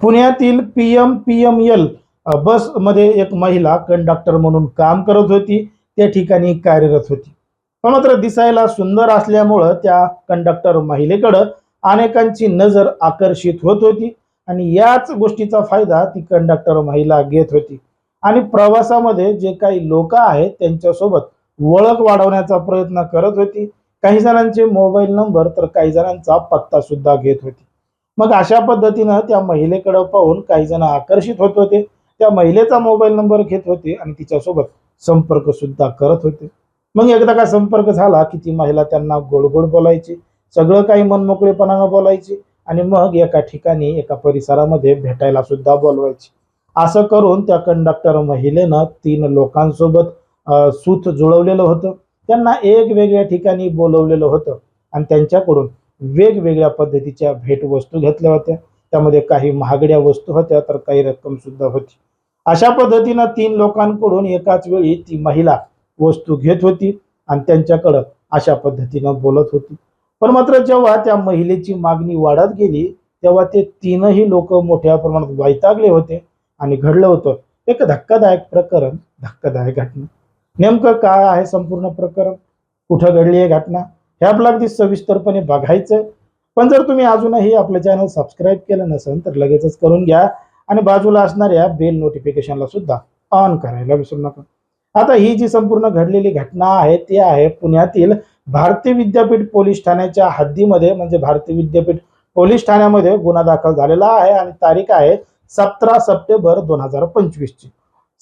पुण्यातील P M P M L बसमध्ये एक महिला कंडक्टर म्हणून काम करत होती. त्या ठिकाणी कार्यरत होती. पण मात्र दिसायला सुंदर असल्यामुळं त्या कंडक्टर महिलेकडं अनेकांची नजर आकर्षित होत होती आणि याच गोष्टीचा फायदा ती कंडक्टर महिला घेत होती. आणि प्रवासामध्ये जे काही लोक आहेत त्यांच्यासोबत ओळख वाढवण्याचा प्रयत्न करत होती. काही जणांचे मोबाईल नंबर तर काही जणांचा पत्ता सुद्धा घेत होती. मग अशा पद्धतीनं त्या महिलेकडं पाहून काही जण आकर्षित होत होते. त्या महिलेचा मोबाईल नंबर घेत होते आणि तिच्यासोबत संपर्क सुद्धा करत होते. मग एकदा का संपर्क झाला की ती महिला त्यांना गोड गोड बोलायची सगळं काही मनमोकळेपणानं बोलायची आणि मग एका ठिकाणी एका परिसरामध्ये भेटायला सुद्धा बोलवायची. असं करून त्या कंडक्टर महिलेनं तीन लोकांसोबत सूत जुळवलेलं होतं. त्यांना एक वेगळ्या ठिकाणी बोलवलेलं होतं आणि त्यांच्याकडून वेगवेगळ्या पद्धतीच्या भेटवस्तू घेतल्या होत्या. त्यामध्ये काही महागड्या वस्तू होत्या तर काही रक्कम सुद्धा होती. अशा पद्धतीनं तीन लोकांकडून एकाच वेळी ती महिला वस्तू घेत होती आणि त्यांच्याकडं अशा पद्धतीनं बोलत होती. पण मात्र जेव्हा त्या महिलेची मागणी वाढत गेली तेव्हा ते तीनही लोक मोठ्या प्रमाणात वैतागले होते आणि घडलं होतं. एक धक्कादायक प्रकरण धक्कादायक घटना. नेमकं काय आहे संपूर्ण प्रकरण? कुठं घडली आहे घटना? हे आपलं अगदी सविस्तरपणे बघायचं पण जर तुम्ही अजूनही आपलं चॅनल सबस्क्राईब केलं नसेल तर लगेचच करून घ्या. आणि बाजूला असणाऱ्या बेल नोटिफिकेशनला सुद्धा ऑन करायला विसरू नका. आता ही जी संपूर्ण घडलेली घटना आहे ती आहे पुण्यातील भारतीय विद्यापीठ पोलीस ठाण्याच्या हद्दीमध्ये म्हणजे भारतीय विद्यापीठ पोलीस ठाण्यामध्ये गुन्हा दाखल झालेला आहे आणि तारीख आहे सतरा सप्टेंबर दोन हजार पंचवीसची.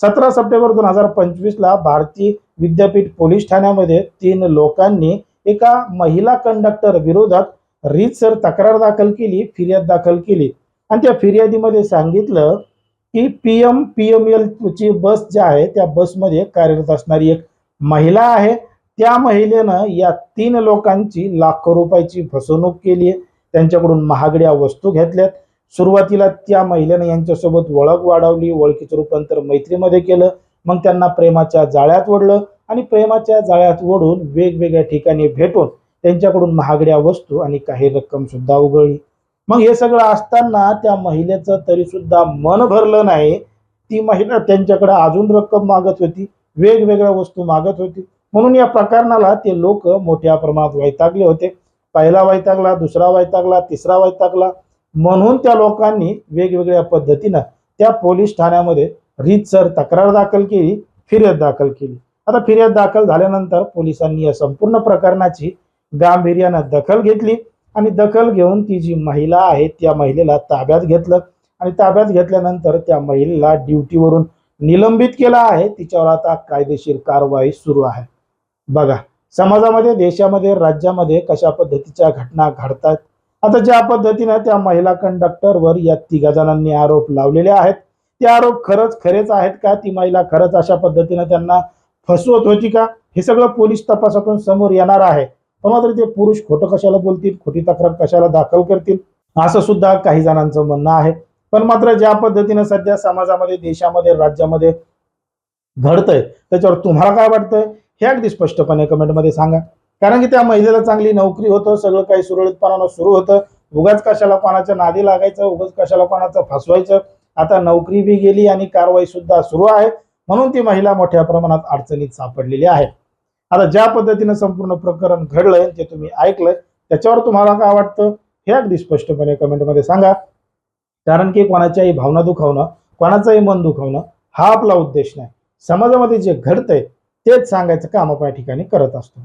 सतरा सप्टेंबर दोन हजार पंचवीसला भारतीय विद्यापीठ पोलीस ठाण्यामध्ये तीन लोकांनी एका महिला कंडक्टर विरोधात रीतसर तक्रार दाखल केली फिर्याद दाखल केली. आणि त्या फिर्यादीमध्ये सांगितलं की P M P M L ची बस जी आहे त्या बसमध्ये कार्यरत असणारी एक महिला आहे. त्या महिलेनं या तीन लोकांची लाखो रुपयाची फसवणूक केली आहे. त्यांच्याकडून महागड्या वस्तू घेतल्यात. सुरुवातीला त्या महिलेनं यांच्यासोबत ओळख वाढवली ओळखीचं रूपांतर मैत्रीमध्ये केलं. मग त्यांना प्रेमाच्या जाळ्यात ओढलं. आणि प्रेमाच्या जाळ्यात ओढून वेगवेगळ्या ठिकाणी भेटून त्यांच्याकडून महागड्या वस्तू आणि काही रक्कम सुद्धा उघडली मग हे सगळं असताना त्या महिलेचं तरी सुद्धा मन भरलं नाही. ती महिला त्यांच्याकडे अजून रक्कम मागत होती वेगवेगळ्या वस्तू मागत होती. म्हणून या प्रकरणाला ते लोक मोठ्या प्रमाणात वैतागले होते. पहिला वैतागला दुसरा वैतागला तिसरा वैतागला. म्हणून त्या लोकांनी वेगवेगळ्या पद्धतीनं त्या पोलीस ठाण्यामध्ये रीतसर तक्रार दाखल केली फिर्याद दाखल केली. आता फिर्याद दाखल झाल्यानंतर पोलिसांनी या संपूर्ण प्रकरणाची गांभीर्यानं दखल घेतली आणि दखल घेऊन ती जी महिला आहे त्या महिलेला ताब्यात घेतलं. आणि ताब्यात घेतल्यानंतर त्या महिलेला ड्युटीवरून निलंबित केलं आहे. तिच्यावर आता कायदेशीर कारवाई सुरू आहे. बघा समाजामध्ये देशामध्ये राज्यामध्ये कशा पद्धतीच्या घटना घडतात? आता ज्या पद्धतीनं त्या महिला कंडक्टरवर या तिघा जणांनी आरोप लावलेले आहेत. ते आरोप खरंच खरेच आहेत का? ती महिला खरंच अशा पद्धतीनं त्यांना फसवत होती का? हे सगळं पोलीस तपासातून समोर येणार आहे. पण मात्र ते पुरुष खोटं कशाला बोलतील? खोटी तक्रार कशाला दाखल करतील? असं सुद्धा काही जणांचं म्हणणं आहे. पण मात्र ज्या पद्धतीनं सध्या समाजामध्ये देशामध्ये राज्यामध्ये घडतंय त्याच्यावर तुम्हाला काय वाटतंय? हे अगदी स्पष्टपणे कमेंटमध्ये सांगा. कारण की त्या महिलेला चांगली नोकरी होतं सगळं काही सुरळीतपणानं सुरू होतं. उगाच कशाला कोणाच्या नादी लागायचं उगाच कशाला कोणाचं फसवायचं? आता नोकरी बी गेली आणि कारवाई सुद्धा सुरू आहे. म्हणून ती महिला मोठ्या प्रमाणात अडचणीत सापडलेली आहे. आता ज्या पद्धतीनं संपूर्ण प्रकरण घडलंय ते तुम्ही ऐकलंय त्याच्यावर तुम्हाला काय वाटतं? हे अगदी स्पष्टपणे कमेंटमध्ये सांगा. कारण की कोणाच्याही भावना दुखावणं कोणाचंही मन दुखावणं हा आपला उद्देश नाही. समाजामध्ये जे घडतंय तेच सांगायचं काम आपण या ठिकाणी करत असतो.